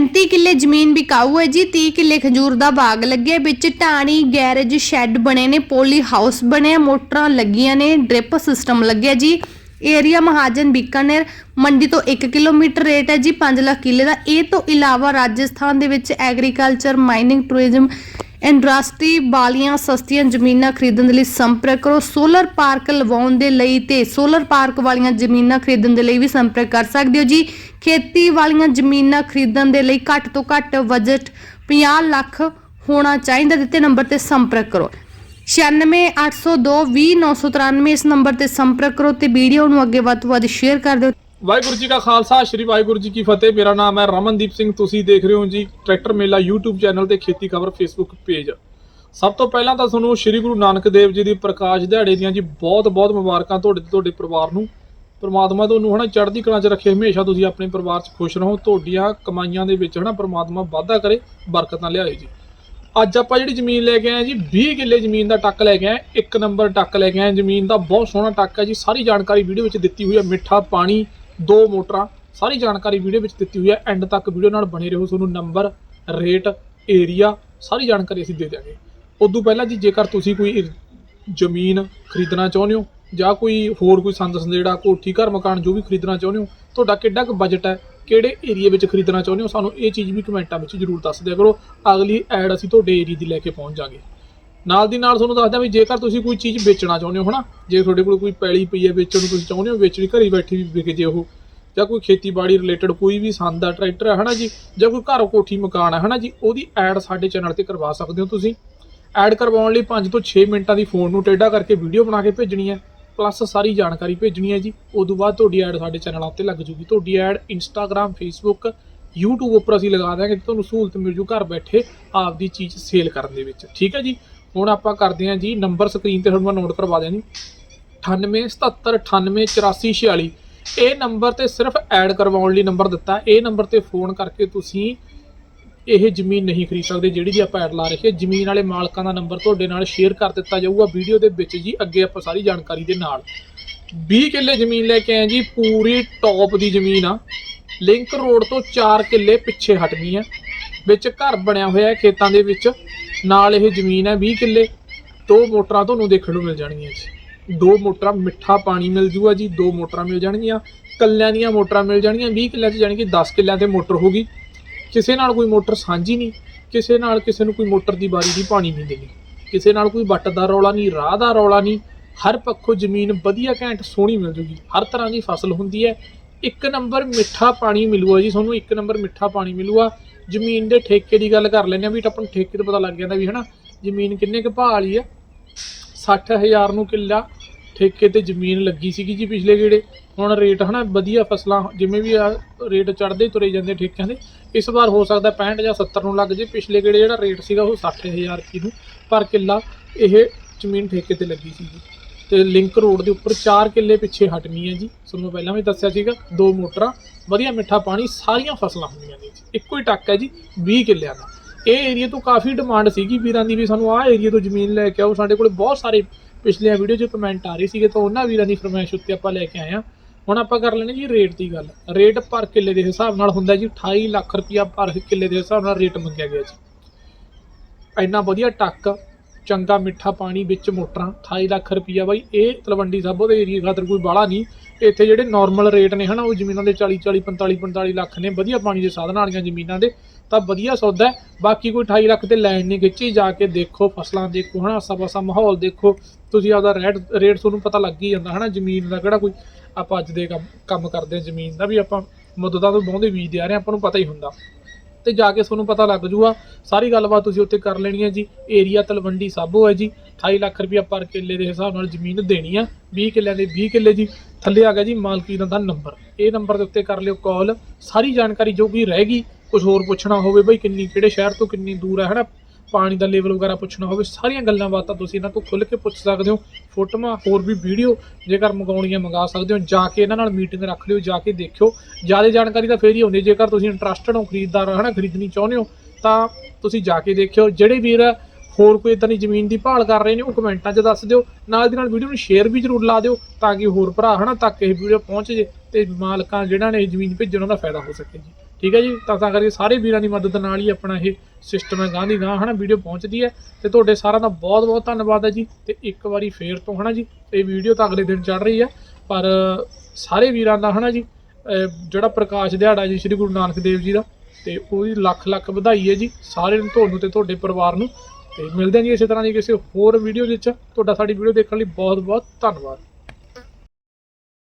35 ਕਿੱਲੇ ਜ਼ਮੀਨ ਵਿਕਾਊ ਹੈ ਜੀ 30 ਕਿੱਲੇ ਖਜੂਰ ਦਾ ਬਾਗ ਲੱਗਿਆ, ਵਿੱਚ ਢਾਣੀ ਗੈਰੇਜ ਸ਼ੈੱਡ ਬਣੇ ਨੇ, ਪੋਲੀ ਹਾਊਸ ਬਣਿਆ, ਮੋਟਰਾਂ ਲੱਗੀਆਂ ਨੇ, ਡ੍ਰਿਪ ਸਿਸਟਮ ਲੱਗਿਆ ਜੀ। ਏਰੀਆ ਮਹਾਜਨ ਬੀਕਾਨੇਰ, ਮੰਡੀ ਤੋਂ 1 ਕਿਲੋਮੀਟਰ ਰੇਟ ਹੈ ਜੀ 5 ਲੱਖ ਕਿੱਲੇ ਦਾ। ਇਹ ਤੋਂ ਇਲਾਵਾ ਰਾਜਸਥਾਨ ਦੇ ਵਿੱਚ ਐਗਰੀਕਲਚਰ, ਮਾਈਨਿੰਗ, ਟੂਰਿਜ਼ਮ, ਇੰਡਸਟਰੀ ਵਾਲੀਆਂ ਸਸਤੀਆਂ ਜ਼ਮੀਨਾਂ ਖਰੀਦਣ ਦੇ ਲਈ ਸੰਪਰਕ ਕਰੋ। ਸੋਲਰ ਪਾਰਕ ਲਵਾਉਣ ਦੇ ਲਈ ਤੇ ਸੋਲਰ ਪਾਰਕ ਵਾਲੀਆਂ ਜ਼ਮੀਨਾਂ ਖਰੀਦਣ ਦੇ ਲਈ ਵੀ ਸੰਪਰਕ ਕਰ ਸਕਦੇ ਹੋ ਜੀ। ਖੇਤੀ ਵਾਲੀਆਂ ਜ਼ਮੀਨਾਂ ਖਰੀਦਣ ਦੇ ਲਈ ਘੱਟ ਤੋਂ ਘੱਟ ਬਜਟ 50 ਲੱਖ ਹੋਣਾ ਚਾਹੀਦਾ। ਦਿੱਤੇ ਨੰਬਰ ਤੇ ਸੰਪਰਕ ਕਰੋ। 9680220993 ਇਸ ਨੰਬਰ ਤੇ ਸੰਪਰਕ ਕਰੋ ਤੇ ਵੀਡੀਓ ਨੂੰ ਅੱਗੇ ਵੱਧ ਤੋਂ ਵੱਧ ਸ਼ੇਅਰ ਕਰ ਦਿਓ। ਵਾਹਿਗੁਰੂ ਜੀ ਕਾ ਖਾਲਸਾ, ਸ੍ਰੀ ਵਾਹਿਗੁਰੂ ਜੀ ਕੀ ਫਤਿਹ। ਮੇਰਾ ਨਾਮ ਹੈ ਰਮਨਦੀਪ ਸਿੰਘ। ਤੁਸੀਂ ਦੇਖ ਰਹੇ ਹੋ ਜੀ ਟਰੈਕਟਰ ਮੇਲਾ YouTube ਚੈਨਲ ਤੇ ਖੇਤੀ ਖਬਰ Facebook ਪੇਜ। ਸਭ ਤੋਂ ਪਹਿਲਾਂ ਤਾਂ ਤੁਹਾਨੂੰ ਸ੍ਰੀ ਗੁਰੂ ਨਾਨਕ ਦੇਵ ਜੀ ਦੀ ਪ੍ਰਕਾਸ਼ ਦਿਹਾੜੇ ਦੀਆਂ ਜੀ ਬਹੁਤ-ਬਹੁਤ ਮੁਬਾਰਕਾਂ ਤੁਹਾਡੇ ਤੁਹਾਡੇ ਪਰਿਵਾਰ ਨੂੰ। ਪ੍ਰਮਾਤਮਾ ਤੁਹਾਨੂੰ ਹਨਾ ਚੜ੍ਹਦੀ ਕਲਾ 'ਚ ਰੱਖੇ। ਹਮੇਸ਼ਾ ਤੁਸੀਂ ਆਪਣੇ ਪਰਿਵਾਰ 'ਚ ਖੁਸ਼ ਰਹੋ। ਤੁਹਾਡੀਆਂ ਕਮਾਈਆਂ ਦੇ ਵਿੱਚ ਹਨਾ ਪ੍ਰਮਾਤਮਾ ਵਾਧਾ ਕਰੇ, ਬਰਕਤਾਂ ਲਿਆਏ ਜੀ। ਅੱਜ ਆਪਾਂ ਜਿਹੜੀ ਜ਼ਮੀਨ ਲੈ ਕੇ ਆਏ ਹਾਂ ਜੀ 20 ਕਿੱਲੇ ਜ਼ਮੀਨ ਦਾ ਟੱਕ ਲੈ ਕੇ ਆਏ ਇੱਕ ਨੰਬਰ ਟੱਕ ਲੈ ਕੇ ਆਏ ਜ਼ਮੀਨ ਦਾ ਬਹੁਤ ਸੋਹਣਾ ਟੱਕ ਹੈ ਜੀ, ਸਾਰੀ ਜਾਣਕਾਰੀ ਵੀਡੀਓ ਵਿੱਚ ਦਿੱਤੀ ਹੋਈ ਹੈ, ਮਿੱਠਾ, ਪਾਣੀ, ਦੋ ਮੋਟਰਾਂ, ਸਾਰੀ ਜਾਣਕਾਰੀ ਵੀਡੀਓ ਵਿੱਚ ਦਿੱਤੀ ਹੋਈ ਹੈ। ਐਂਡ ਤੱਕ ਵੀਡੀਓ ਨਾਲ ਬਣੇ ਰਹੋ, ਤੁਹਾਨੂੰ ਨੰਬਰ, ਰੇਟ ਏਰੀਆ ਸਾਰੀ ਜਾਣਕਾਰੀ ਅਸੀਂ ਦੇ ਦਿਆਂਗੇ। ਉਦੋਂ ਪਹਿਲਾਂ ਜੀ, ਜੇਕਰ ਤੁਸੀਂ ਕੋਈ ਜ਼ਮੀਨ ਖਰੀਦਣਾ ਚਾਹੁੰਦੇ ਹੋ ਜਾਂ ਕੋਈ ਹੋਰ ਕੋਈ ਸੰਦ ਸੰਦੇੜਾ ਕੋਠੀ ਘਰ ਮਕਾਨ ਜੋ ਵੀ ਖਰੀਦਣਾ ਚਾਹੁੰਦੇ ਹੋ, ਤੁਹਾਡਾ ਕਿੱਡਾ ਕੁ ਬਜਟ ਹੈ ਕਿਹੜੇ ਏਰੀਆ ਵਿੱਚ ਖਰੀਦਣਾ ਚਾਹੁੰਦੇ ਹੋ, ਸਾਨੂੰ ਇਹ ਚੀਜ਼ ਵੀ ਕਮੈਂਟਾਂ ਵਿੱਚ ਜਰੂਰ ਦੱਸ ਦਿਆ ਕਰੋ। ਅਗਲੀ ਐਡ ਅਸੀਂ ਤੁਹਾਡੇ ਏਰੀਆ ਦੀ ਲੈ ਕੇ ਪਹੁੰਚ ਜਾਾਂਗੇ ਨਾਲ ਦੀ ਨਾਲ ਤੁਹਾਨੂੰ ਦੱਸਦਾ ਵੀ ਜੇਕਰ ਤੁਸੀਂ ਕੋਈ ਚੀਜ਼ ਵੇਚਣਾ ਚਾਹੁੰਦੇ ਹੋ ਹਨਾ, ਜੇ ਤੁਹਾਡੇ ਕੋਲ ਕੋਈ ਪੈਲੀ ਪਈ ਹੈ ਵੇਚਣ ਨੂੰ ਤੁਸੀਂ ਚਾਹੁੰਦੇ ਹੋ, ਵੇਚਣੀ ਘਰੇ ਬੈਠੀ ਵੀ ਵਿਕ ਜੇ ਉਹ, ਜਾਂ ਕੋਈ ਖੇਤੀਬਾੜੀ ਰਿਲੇਟਡ ਕੋਈ ਵੀ ਸੰਦ ਆ, ਟਰੈਕਟਰ ਹੈ ਹਨਾ ਜੀ, ਜਾਂ ਕੋਈ ਘਰ ਕੋਠੀ ਮਕਾਨ ਹੈ ਹਨਾ ਜੀ, ਉਹਦੀ ਐਡ ਸਾਡੇ ਚੈਨਲ ਤੇ ਕਰਵਾ ਸਕਦੇ ਹੋ ਤੁਸੀਂ। ਐਡ ਕਰਵਾਉਣ ਲਈ 5 ਤੋਂ 6 ਮਿੰਟਾਂ ਦੀ ਫੋਨ ਨੂੰ ਟੇਢਾ ਕਰਕੇ ਵੀਡੀਓ ਬਣਾ ਕੇ ਭੇਜਣੀ ਹੈ। ਪਲੱਸ ਸਾਰੀ ਜਾਣਕਾਰੀ ਭੇਜਣੀ ਹੈ ਜੀ। ਉਦੋਂ ਬਾਅਦ ਤੁਹਾਡੀ ਐਡ ਸਾਡੇ ਚੈਨਲਾਂ ਉੱਤੇ ਲੱਗ ਜੂਗੀ। ਤੁਹਾਡੀ ਐਡ ਇੰਸਟਾਗ੍ਰam ਫੇਸਬੁੱਕ YouTube ਉੱਪਰ ਅਸੀਂ ਲਗਾ ਦਿਆਂਗੇ ਤੁਹਾਨੂੰ ਸਹੂਲਤ ਮਿਲ ਜੂ ਘਰ ਬੈਠੇ ਆਪਦੀ ਚੀਜ਼ ਸੇਲ ਕਰਨ ਦੇ ਵਿੱਚ। ਠੀਕ ਹੈ ਜੀ? ਹੁਣ ਆਪਾਂ ਕਰਦੇ ਹਾਂ ਜੀ ਨੰਬਰ ਸਕਰੀਨ ਤੇ ਤੁਹਾਨੂੰ ਮੈਂ ਨੋਟ ਕਰਵਾ ਦਿਆਂ ਜੀ। 9877988446 ਇਹ ਨੰਬਰ ਤੇ ਸਿਰਫ ਐਡ ਕਰਵਾਉਣ ਲਈ ਨੰਬਰ ਦਿੱਤਾ। ਇਹ ਨੰਬਰ ਤੇ ਫੋਨ ਕਰਕੇ ਤੁਸੀਂ ਇਹ ਜ਼ਮੀਨ ਨਹੀਂ ਖਰੀਦ ਸਕਦੇ, ਜਿਹੜੀ ਦੀ ਆਪਾਂ ਐਡ ਲਾ ਰੱਖੀ ਹੈ ਜ਼ਮੀਨ ਵਾਲੇ ਮਾਲਕਾਂ ਦਾ ਨੰਬਰ ਤੁਹਾਡੇ ਨਾਲ ਸ਼ੇਅਰ ਕਰ ਦਿੱਤਾ ਜਾਊਗਾ ਵੀਡੀਓ ਦੇ ਵਿੱਚ ਜੀ, ਅੱਗੇ ਆਪਾਂ ਸਾਰੀ ਜਾਣਕਾਰੀ ਦੇ ਨਾਲ। 20 ਕਿੱਲੇ ਜ਼ਮੀਨ ਲੈ ਕੇ ਆਏ ਜੀ, ਪੂਰੀ ਟੌਪ ਦੀ ਜ਼ਮੀਨ ਆ। ਲਿੰਕ ਰੋਡ ਤੋਂ 4 ਕਿੱਲੇ ਪਿੱਛੇ ਹਟਣੀ ਹੈ ਵਿੱਚ ਘਰ ਬਣਿਆ ਹੋਇਆ ਹੈ ਖੇਤਾਂ ਦੇ ਵਿੱਚ। ਨਾਲ ਇਹ ਜ਼ਮੀਨ ਹੈ 20 ਕਿੱਲੇ। ਦੋ ਮੋਟਰਾਂ ਤੁਹਾਨੂੰ ਦੇਖਣ ਨੂੰ ਮਿਲ ਜਾਣਗੀਆਂ ਜੀ। ਦੋ ਮੋਟਰਾਂ ਮਿੱਠਾ ਪਾਣੀ ਮਿਲ ਜੂਗਾ ਜੀ, ਦੋ ਮੋਟਰਾਂ ਮਿਲ ਜਾਣਗੀਆਂ। ਕੱਲਿਆਂ ਦੀਆਂ ਮੋਟਰਾਂ ਮਿਲ ਜਾਣਗੀਆਂ। 20 ਕਿੱਲਿਆਂ 'ਚ ਜਾਣੀ ਕਿ 10 ਕਿੱਲਿਆਂ ਤੇ ਮੋਟਰ ਹੋਗੀ ਕਿਸੇ ਨਾਲ ਕੋਈ ਮੋਟਰ ਸਾਂਝੀ ਨਹੀਂ, ਕਿਸੇ ਨਾਲ ਕਿਸੇ ਨੂੰ ਕੋਈ ਮੋਟਰ ਦੀ ਬਾਰੀ ਦੀ ਪਾਣੀ ਨਹੀਂ ਦੇਣੀ, ਕਿਸੇ ਨਾਲ ਕੋਈ ਵੱਟ ਦਾ ਰੌਲਾ ਨਹੀਂ, ਰਾਹ ਦਾ ਰੌਲਾ ਨਹੀਂ, ਹਰ ਪੱਖੋਂ ਜ਼ਮੀਨ ਵਧੀਆ ਘੈਂਟ ਸੋਹਣੀ ਮਿਲ ਜੂਗੀ, ਹਰ ਤਰ੍ਹਾਂ ਦੀ ਫਸਲ ਹੁੰਦੀ ਹੈ। ਇੱਕ ਨੰਬਰ ਮਿੱਠਾ ਪਾਣੀ ਮਿਲੂਗਾ ਜੀ, ਤੁਹਾਨੂੰ ਇੱਕ ਨੰਬਰ ਮਿੱਠਾ ਪਾਣੀ ਮਿਲੂਗਾ। ਜ਼ਮੀਨ ਦੇ ਠੇਕੇ ਦੀ ਗੱਲ ਕਰ ਲੈਂਦੇ ਆ ਵੀ ਤਾਂ ਆਪਾਂ ਨੂੰ ਠੇਕੇ ਤੋਂ ਪਤਾ ਲੱਗ ਜਾਂਦਾ ਵੀ ਹਨਾ, ਜ਼ਮੀਨ ਕਿੰਨੇ ਕੁ ਭਾਅ ਵਾਲੀ ਆ 60000 ਨੂੰ ਕਿੱਲਾ ਠੇਕੇ ਤੇ ਜ਼ਮੀਨ ਲੱਗੀ ਸੀਗੀ ਜੀ ਪਿਛਲੇ ਗੇੜੇ। ਹੁਣ ਰੇਟ ਹਨਾ ਵਧੀਆ ਫਸਲਾਂ ਜਿਵੇਂ ਵੀ ਆ ਰੇਟ ਚੜਦੇ ਤੁਰੇ ਜਾਂਦੇ ਠੇਕਿਆਂ ਦੇ ਇਸ ਵਾਰ ਹੋ ਸਕਦਾ 65 ਜਾਂ 70 ਨੂੰ ਲੱਗ ਜੇ। ਪਿਛਲੇ ਗੇੜੇ ਜਿਹੜਾ ਰੇਟ ਸੀਗਾ ਉਹ 60000 ਰੁਪਏ ਨੂੰ। ਪਰ ਕਿੱਲਾ ਇਹ ਜ਼ਮੀਨ ਠੇਕੇ ਤੇ ਲੱਗੀ ਸੀਗੀ। ਤੇ ਲਿੰਕ ਰੋਡ ਦੇ ਉੱਪਰ 4 ਕਿੱਲੇ ਪਿੱਛੇ ਹਟਣੀ ਹੈ ਜੀ। ਤੁਹਾਨੂੰ ਪਹਿਲਾਂ ਵੀ ਦੱਸਿਆ ਸੀਗਾ, ਦੋ ਮੋਟਰਾਂ, ਵਧੀਆ ਮਿੱਠਾ ਪਾਣੀ, ਸਾਰੀਆਂ ਫਸਲਾਂ ਹੁੰਦੀਆਂ ਨੇ ਜੀ। ਇੱਕੋ ਹੀ ਟੱਕ ਹੈ ਜੀ 20 ਕਿੱਲਿਆਂ ਦਾ। ਇਹ ਏਰੀਆ ਤੋਂ ਕਾਫੀ ਡਿਮਾਂਡ ਸੀਗੀ ਵੀਰਾਂ ਦੀ ਵੀ ਸਾਨੂੰ ਆਹ ਏਰੀਆ ਤੋਂ ਜ਼ਮੀਨ ਲੈ ਕੇ ਆਓ। ਸਾਡੇ ਕੋਲ ਬਹੁਤ ਸਾਰੇ ਪਿਛਲੀਆਂ ਵੀਡੀਓ 'ਚ ਕਮੈਂਟ ਆ ਰਹੀ ਸੀਗੇ, ਤਾਂ ਉਹਨਾਂ ਵੀਰਾਂ ਦੀ ਫਰਮਾਇਸ਼ ਉੱਤੇ ਆਪਾਂ ਲੈ ਕੇ ਆਏ ਆ ਹੁਣ ਆਪਾਂ ਕਰ ਲੈਣੇ ਜੀ ਰੇਟ ਦੀ ਗੱਲ। ਰੇਟ ਪਰ ਕਿੱਲੇ ਦੇ ਹਿਸਾਬ ਨਾਲ ਹੁੰਦਾ ਜੀ 28 ਲੱਖ ਰੁਪਇਆ ਪਰ ਕਿੱਲੇ ਦੇ ਹਿਸਾਬ ਨਾਲ ਰੇਟ ਮੰਗਿਆ ਗਿਆ ਜੀ। ਇੰਨਾ ਵਧੀਆ ਟੱਕ, ਚੰਗਾ ਮਿੱਠਾ ਪਾਣੀ ਵਿੱਚ ਮੋਟਰਾਂ 28 ਲੱਖ ਰੁਪਇਆ ਬਾਈ। ਇਹ ਤਲਵੰਡੀ ਸਾਬੋ ਦੇ ਏਰੀਆ ਖਾਤਰ ਕੋਈ ਬਾਹਲਾ ਨਹੀਂ। ਇੱਥੇ ਜਿਹੜੇ ਨਾਰਮਲ ਰੇਟ ਨੇ ਹਨਾ, ਉਹ ਜ਼ਮੀਨਾਂ ਦੇ 40 40 45 45 ਲੱਖ ਨੇ। ਵਧੀਆ ਪਾਣੀ ਦੇ ਸਾਧਨ ਵਾਲੀਆਂ ਜ਼ਮੀਨਾਂ ਦੇ। ਤਾਂ ਵਧੀਆ ਸੌਦਾ ਹੈ। ਬਾਕੀ ਕੋਈ 28 ਲੱਖ ਤੇ ਲਾਈਨ ਨਹੀਂ ਖਿੱਚੀ। ਜਾ ਕੇ ਦੇਖੋ ਫਸਲਾਂ ਦੇਖੋ ਹਨਾ ਆਸਾ ਪਾਸਾ ਮਾਹੌਲ ਦੇਖੋ। ਤੁਸੀਂ ਆਪਦਾ ਰੇਟ ਰੇਟ ਤੁਹਾਨੂੰ ਪਤਾ ਲੱਗ ਹੀ ਜਾਂਦਾ ਹਨਾ ਜ਼ਮੀਨ ਦਾ ਕਿਹੜਾ ਕੋਈ ਆਪਾਂ ਅੱਜ ਦੇ ਕੰਮ ਕੰਮ ਕਰਦੇ ਹਾਂ ਜ਼ਮੀਨ ਦਾ ਵੀ ਆਪਾਂ ਮਦਦਾਂ ਤੋਂ ਬਹੁਤੇ ਬੀਜਦੇ ਆ ਰਹੇ ਹਾਂ, ਆਪਾਂ ਨੂੰ ਪਤਾ ਹੀ ਹੁੰਦਾ। ਤੇ ਜਾ ਕੇ ਤੁਹਾਨੂੰ ਪਤਾ ਲੱਗ ਜੂਗਾ ਸਾਰੀ ਗੱਲਬਾਤ ਤੁਸੀਂ ਉੱਥੇ ਕਰ ਲੈਣੀ ਹੈ ਜੀ। ਏਰੀਆ ਤਲਵੰਡੀ ਸਾਬੋ ਹੈ ਜੀ। 28 ਲੱਖ ਰੁਪਇਆ ਪਰ ਕਿੱਲੇ ਦੇ ਹਿਸਾਬ ਨਾਲ ਜ਼ਮੀਨ ਦੇਣੀ ਆ। 20 ਕਿੱਲਿਆਂ ਦੇ 20 ਕਿੱਲੇ ਜੀ। ਥੱਲੇ ਆ ਗਿਆ ਜੀ ਮਾਲਕੀ ਦਾ ਨੰਬਰ ਇਹ ਨੰਬਰ ਦੇ ਉੱਤੇ ਕਰ ਲਿਓ ਕਾਲ ਸਾਰੀ ਜਾਣਕਾਰੀ ਜੋ ਵੀ ਗਈ ਕੁਝ ਹੋਰ ਪੁੱਛਣਾ ਹੋਵੇ ਬਈ ਕਿੰਨੀ, ਕਿਹੜੇ ਸ਼ਹਿਰ ਤੋਂ ਕਿੰਨੀ ਦੂਰ ਹੈ, ਹਨਾ? ਪਾਣੀ ਦਾ ਲੈਵਲ ਵਗੈਰਾ ਪੁੱਛਣਾ ਹੋਵੇ, ਸਾਰੀਆਂ ਗੱਲਾਂ ਬਾਤਾਂ ਤੁਸੀਂ ਇਹਨਾਂ ਤੋਂ ਖੁੱਲ੍ਹ ਕੇ ਪੁੱਛ ਸਕਦੇ ਹੋ। ਫੋਟੋਆਂ, ਹੋਰ ਵੀ ਵੀਡੀਓ ਜੇਕਰ ਮੰਗਾਉਣੀਆਂ ਮੰਗਾ ਸਕਦੇ ਹੋ, ਜਾ ਕੇ ਇਹਨਾਂ ਨਾਲ ਮੀਟਿੰਗ ਰੱਖ ਲਿਓ, ਜਾ ਕੇ ਦੇਖਿਓ। ਜ਼ਿਆਦਾ ਜਾਣਕਾਰੀ ਤਾਂ ਫੇਰ ਹੀ ਹੁੰਦੀ ਜੇਕਰ ਤੁਸੀਂ ਇੰਟਰਸਟਡ ਹੋ, ਖਰੀਦਦਾਰ ਹੋ ਹਨਾ, ਖਰੀਦਣੀ ਚਾਹੁੰਦੇ ਹੋ, ਤਾਂ ਤੁਸੀਂ ਜਾ ਕੇ ਦੇਖਿਓ। ਜਿਹੜੇ ਵੀਰ ਹੋਰ ਕੋਈ ਇਦਾਂ ਦੀ ਜ਼ਮੀਨ ਦੀ ਭਾਲ ਕਰ ਰਹੇ ਨੇ, ਉਹ ਕਮੈਂਟਾਂ 'ਚ ਦੱਸ ਦਿਓ। ਨਾਲ ਦੀ ਨਾਲ ਵੀਡੀਓ ਨੂੰ ਸ਼ੇਅਰ ਵੀ ਜ਼ਰੂਰ ਲਾ ਦਿਓ, ਤਾਂ ਕਿ ਹੋਰ ਭਰਾ, ਹਨਾ, ਤੱਕ ਇਹ ਵੀਡੀਓ ਪਹੁੰਚ ਜੇ ਤੇ ਮਾਲਕਾਂ ਜਿਹੜਾ ਨੇ ਜ਼ਮੀਨ ਭੇਜਣ ਉਹਨਾਂ ਦਾ ਫਾਇਦਾ ਹੋ ਸਕੇ ਜੀ। ਠੀਕ ਹੈ ਜੀ? ਤਾਂ ਤਾਂ ਕਰਕੇ ਸਾਰੇ ਵੀਰਾਂ ਦੀ ਮਦਦ ਨਾਲ ਹੀ ਆਪਣਾ ਇਹ ਸਿਸਟਮ ਹੈ ਗਾਂ ਦੀ ਗਾਂ ਹਨਾ, ਵੀਡੀਓ ਪਹੁੰਚਦੀ ਹੈ। ਤੇ ਤੁਹਾਡੇ ਸਾਰਿਆਂ ਦਾ ਬਹੁਤ ਬਹੁਤ ਧੰਨਵਾਦ ਹੈ ਜੀ। ਤੇ ਇੱਕ ਵਾਰੀ ਫੇਰ ਤੋਂ, ਹਨਾ ਜੀ, ਇਹ ਵੀਡੀਓ ਤਾਂ ਅਗਲੇ ਦਿਨ ਚੜ ਰਹੀ ਹੈ। ਪਰ ਸਾਰੇ ਵੀਰਾਂ ਦਾ, ਹਨਾ ਜੀ ਜਿਹੜਾ ਪ੍ਰਕਾਸ਼ ਦਿਹਾੜਾ ਜੀ, ਸ੍ਰੀ ਗੁਰੂ ਨਾਨਕ ਦੇਵ ਜੀ ਦਾ, ਤੇ ਉਹਦੀ ਲੱਖ ਲੱਖ ਵਧਾਈ ਹੈ ਜੀ ਸਾਰੇ ਨੂੰ, ਤੁਹਾਨੂੰ ਤੇ ਤੁਹਾਡੇ ਪਰਿਵਾਰ ਨੂੰ। ਤੇ ਮਿਲਦੇ ਹਾਂ ਜੀ ਇਸੇ ਤਰ੍ਹਾਂ ਦੀ ਕਿਸੇ ਹੋਰ ਵੀਡੀਓ ਵਿੱਚ। ਤੁਹਾਡਾ ਸਾਡੀ ਵੀਡੀਓ ਦੇਖਣ ਲਈ ਬਹੁਤ ਬਹੁਤ ਧੰਨਵਾਦ।